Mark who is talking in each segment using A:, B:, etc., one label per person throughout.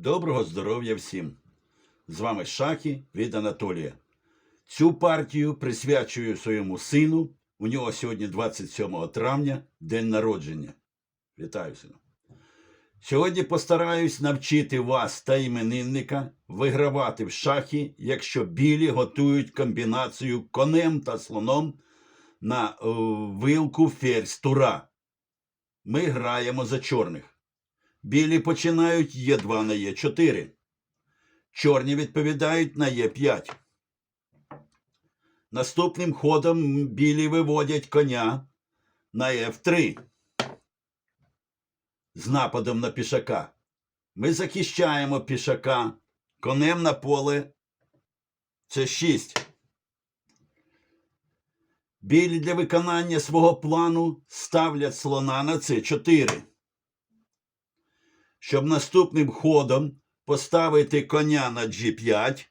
A: Доброго здоров'я всім! З вами Шахі від Анатолія. Цю партію присвячую своєму сину. У нього сьогодні 27 травня, день народження. Вітаю сину. Сьогодні постараюсь навчити вас та іменинника вигравати в шахі, якщо білі готують комбінацію конем та слоном на е, вилку ферзь тура. Ми граємо за чорних. Білі починають Е2 на Е4. Чорні відповідають на Е5. Наступним ходом білі виводять коня на F3 з нападом на пішака. Ми захищаємо пішака конем на поле С6. Білі для виконання свого плану ставлять слона на С4 щоб наступним ходом поставити коня на G5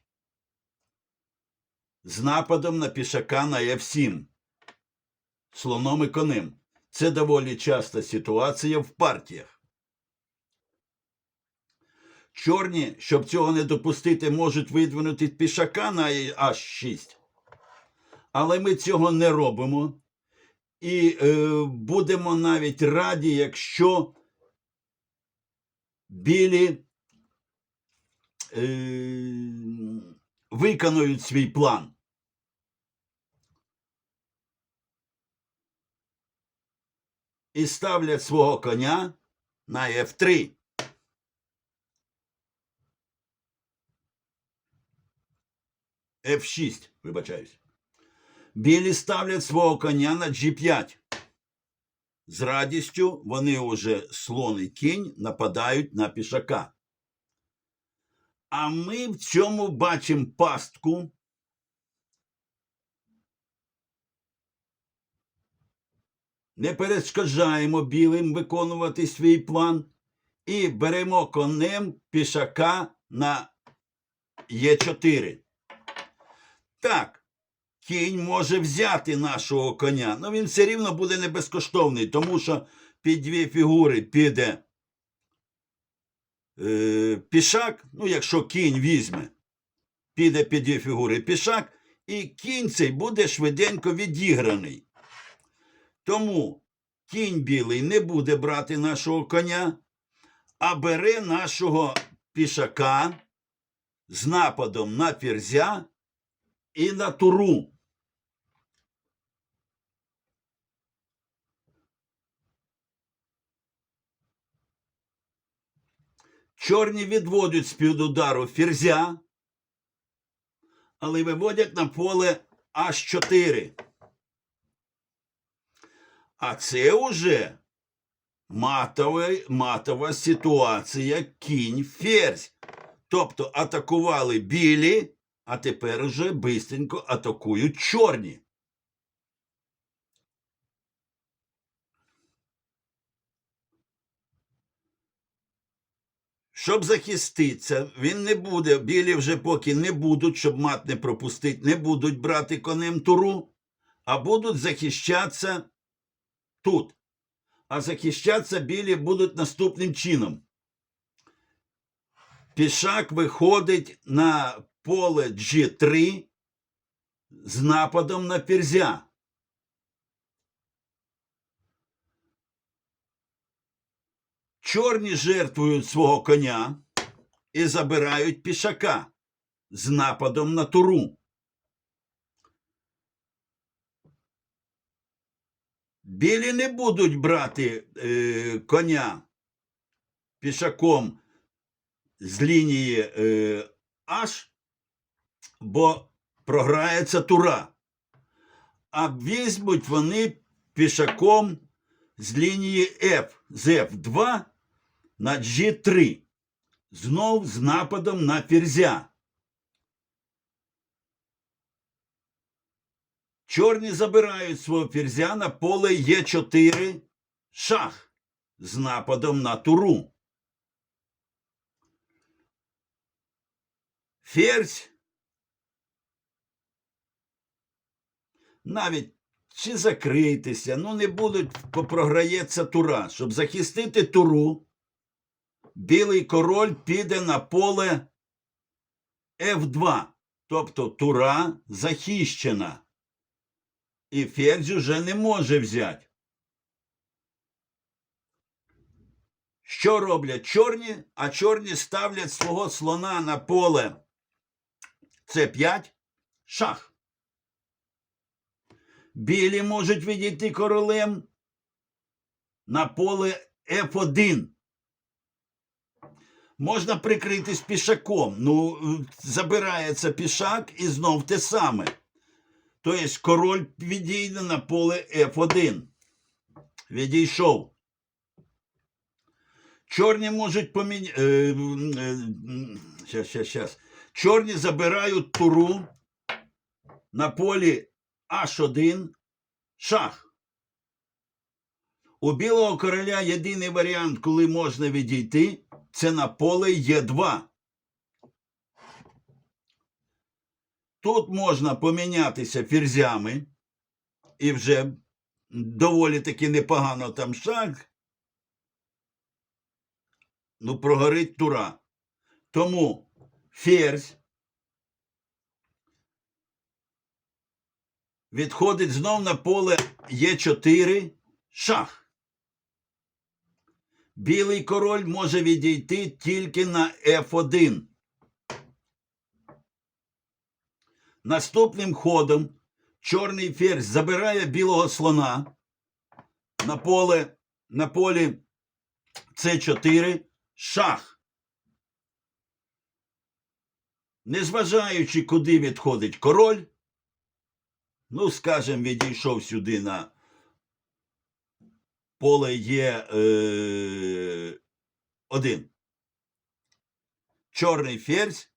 A: з нападом на пішака на F7 слоном і конем. Це доволі часта ситуація в партіях. Чорні, щоб цього не допустити, можуть видвинути пішака на H6. Але ми цього не робимо. І е, будемо навіть раді, якщо білі е, виконують свій план. І ставлять свого коня на F3. F6, вибачаюсь. Білі ставлять свого коня на G5. З радістю вони уже слон і кінь нападають на пішака. А ми в цьому бачимо пастку. Не перешкоджаємо білим виконувати свій план і беремо конем пішака на Е4. Так, кінь може взяти нашого коня, але він все рівно буде не безкоштовний, тому що під дві фігури піде е, пішак, ну, якщо кінь візьме, піде під дві фігури пішак, і кінь цей буде швиденько відіграний. Тому кінь білий не буде брати нашого коня, а бере нашого пішака з нападом на ферзя і на туру. Чорні відводять з-під удару ферзя, але виводять на поле H4. А це уже матова, матова ситуація кінь ферзь. Тобто атакували білі, а тепер уже бистренько атакують чорні. Щоб захиститися, він не буде, білі вже поки не будуть, щоб мат не пропустити, не будуть брати конем туру, а будуть захищатися тут. А захищатися білі будуть наступним чином. Пішак виходить на поле G3 з нападом на ферзя. Чорні жертвують свого коня і забирають пішака з нападом на туру. Білі не будуть брати е, коня пішаком з лінії е, H, бо програється тура. А візьмуть вони пішаком з лінії F з F2 на G3. Знов з нападом на ферзя. Чорні забирають свого ферзя на поле Е4 шах з нападом на туру. Ферзь навіть чи закрийтеся, ну не будуть, програється тура. Щоб захистити туру, білий король піде на поле F2, тобто тура захищена. І ферзь уже не може взяти. Що роблять чорні? А чорні ставлять свого слона на поле С5 шах. Білі можуть відійти королем на поле F1. Можна прикритись пішаком. Ну, забирається пішак і знов те саме. Тобто король відійде на поле F1. Відійшов. Чорні можуть поміняти. Е, е, щас, щас, щас. Чорні забирають туру на полі H1 шах. У білого короля єдиний варіант, коли можна відійти, це на поле Е2. Тут можна помінятися ферзями, і вже доволі таки непогано там шаг. Ну, прогорить тура. Тому ферзь відходить знов на поле Е4 шах. Білий король може відійти тільки на F1. Наступним ходом чорний ферзь забирає білого слона на поле на полі С4 шах. Незважаючи, куди відходить король, ну, скажем, відійшов сюди на поле є е, один. Чорний ферзь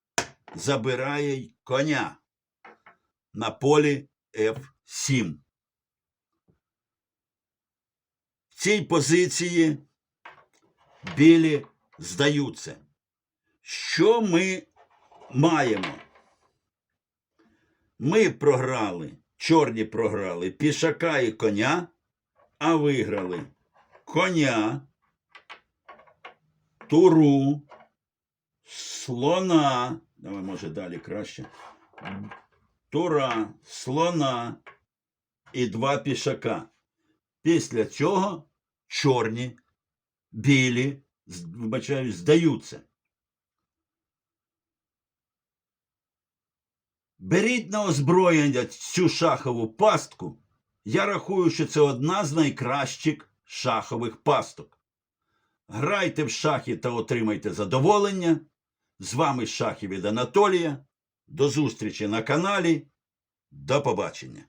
A: забирає коня на полі F7. В цій позиції білі здаються. Що ми маємо? Ми програли, чорні програли пішака і коня, а виграли коня, туру, слона. Давай, може, далі краще. Тура, слона і два пішака. Після цього чорні, білі, вибачаю, здаються. Беріть на озброєння цю шахову пастку. Я рахую, що це одна з найкращих шахових пасток. Грайте в шахи та отримайте задоволення. З вами Шахів від Анатолія. До зустрічі на каналі. До побачення.